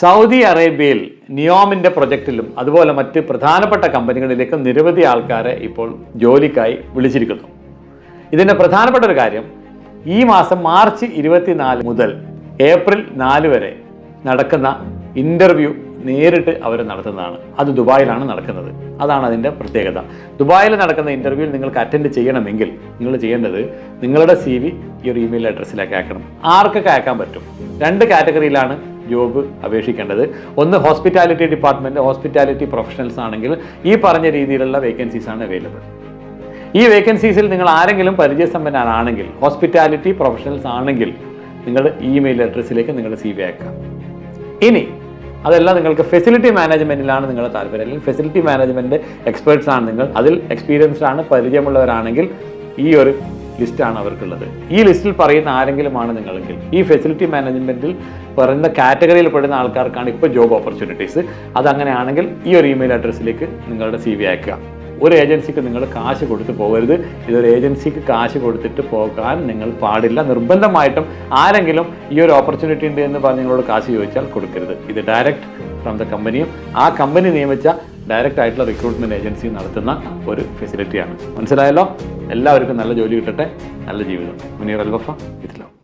Saudi അറേബ്യയിൽ നിയോമിന്റെ പ്രൊജക്റ്റിലും അതുപോലെ മറ്റ് പ്രധാനപ്പെട്ട കമ്പനികളിലേക്കും നിരവധി ആൾക്കാരെ ഇപ്പോൾ ജോലിക്കായി വിളിച്ചിരിക്കുന്നു. ഇതിന്റെ പ്രധാനപ്പെട്ട ഒരു കാര്യം ഈ മാസം മാർച്ച് ഇരുപത്തിനാല് മുതൽ ഏപ്രിൽ നാല് വരെ നടക്കുന്ന ഇന്റർവ്യൂ നേരിട്ട് അവർ നടത്തുന്നതാണ്. അത് ദുബായിലാണ് നടക്കുന്നത്. അതാണ് അതിന്റെ പ്രത്യേകത. ദുബായിൽ നടക്കുന്ന ഇന്റർവ്യൂവിൽ നിങ്ങൾക്ക് അറ്റൻഡ് ചെയ്യണമെങ്കിൽ നിങ്ങൾ ചെയ്യേണ്ടത് നിങ്ങളുടെ സി വി ഈ ഒരു ഇമെയിൽ അഡ്രസ്സിലേക്ക് അയക്കണം. ആർക്കൊക്കെ അയക്കാൻ പറ്റും? രണ്ട് കാറ്റഗറിയിലാണ് ജോബ് അപേക്ഷിക്കേണ്ടത്. ഒന്ന് ഹോസ്പിറ്റാലിറ്റി ഡിപ്പാർട്ട്മെന്റ് ഹോസ്പിറ്റാലിറ്റി പ്രൊഫഷണൽസ് ആണെങ്കിൽ ഈ പറഞ്ഞ രീതിയിലുള്ള വേക്കൻസീസ് ആണ് അവൈലബിൾ ഈ വേക്കൻസീസിൽ നിങ്ങൾ ആരെങ്കിലും പരിചയസമ്പന്നനാണെങ്കിൽ ഹോസ്പിറ്റാലിറ്റി പ്രൊഫഷണൽസ് ആണെങ്കിൽ നിങ്ങളുടെ ഇമെയിൽ അഡ്രസ്സിലേക്ക് നിങ്ങളുടെ സി വി അയക്കാം. ഇനി അതല്ല നിങ്ങൾക്ക് ഫെസിലിറ്റി മാനേജ്മെന്റിലാണ് നിങ്ങളുടെ താല്പര്യം. അല്ലെങ്കിൽ ഫെസിലിറ്റി മാനേജ്മെന്റ് എക്സ്പേർട്സ് ആണ് നിങ്ങൾ. അതിൽ എക്സ്പീരിയൻസ്ഡ് ആണ് പരിചയമുള്ളവരാണെങ്കിൽ ഈ ഒരു ലിസ്റ്റാണ് അവർക്കുള്ളത് ഈ ലിസ്റ്റിൽ പറയുന്ന ആരെങ്കിലുമാണ് നിങ്ങളെങ്കിൽ. ഈ ഫെസിലിറ്റി മാനേജ്മെന്റിൽ പറയുന്ന കാറ്റഗറിയിൽ പെടുന്ന ആൾക്കാർക്കാണ് ഇപ്പോൾ ജോബ് ഓപ്പർച്യൂണിറ്റീസ്. അതങ്ങനെയാണെങ്കിൽ ഈ ഒരു ഇമെയിൽ അഡ്രസ്സിലേക്ക് നിങ്ങളുടെ സി വി അയക്കുക. ഒരു ഏജൻസിക്ക് നിങ്ങൾ കാശ് കൊടുത്ത് പോകരുത്. ഇതൊരു ഏജൻസിക്ക് കാശ് കൊടുത്തിട്ട് പോകാൻ നിങ്ങൾ പാടില്ല. നിർബന്ധമായിട്ടും ആരെങ്കിലും ഈ ഒരു ഓപ്പർച്യൂണിറ്റി ഉണ്ട് എന്ന് പറഞ്ഞ് നിങ്ങളോട് കാശ് ചോദിച്ചാൽ കൊടുക്കരുത്. ഇത് ഡയറക്റ്റ് ഫ്രം ദ കമ്പനിയും ആ കമ്പനി നിയമിച്ച ഡയറക്റ്റ് ആയിട്ടുള്ള റിക്രൂട്ട്മെന്റ് ഏജൻസി നടത്തുന്ന ഒരു ഫെസിലിറ്റിയാണ് മനസ്സിലായല്ലോ? എല്ലാവർക്കും നല്ല ജോലി കിട്ടട്ടെ. നല്ല ജീവിതം. മുനീർ അൽവഫ ഇതിലോ.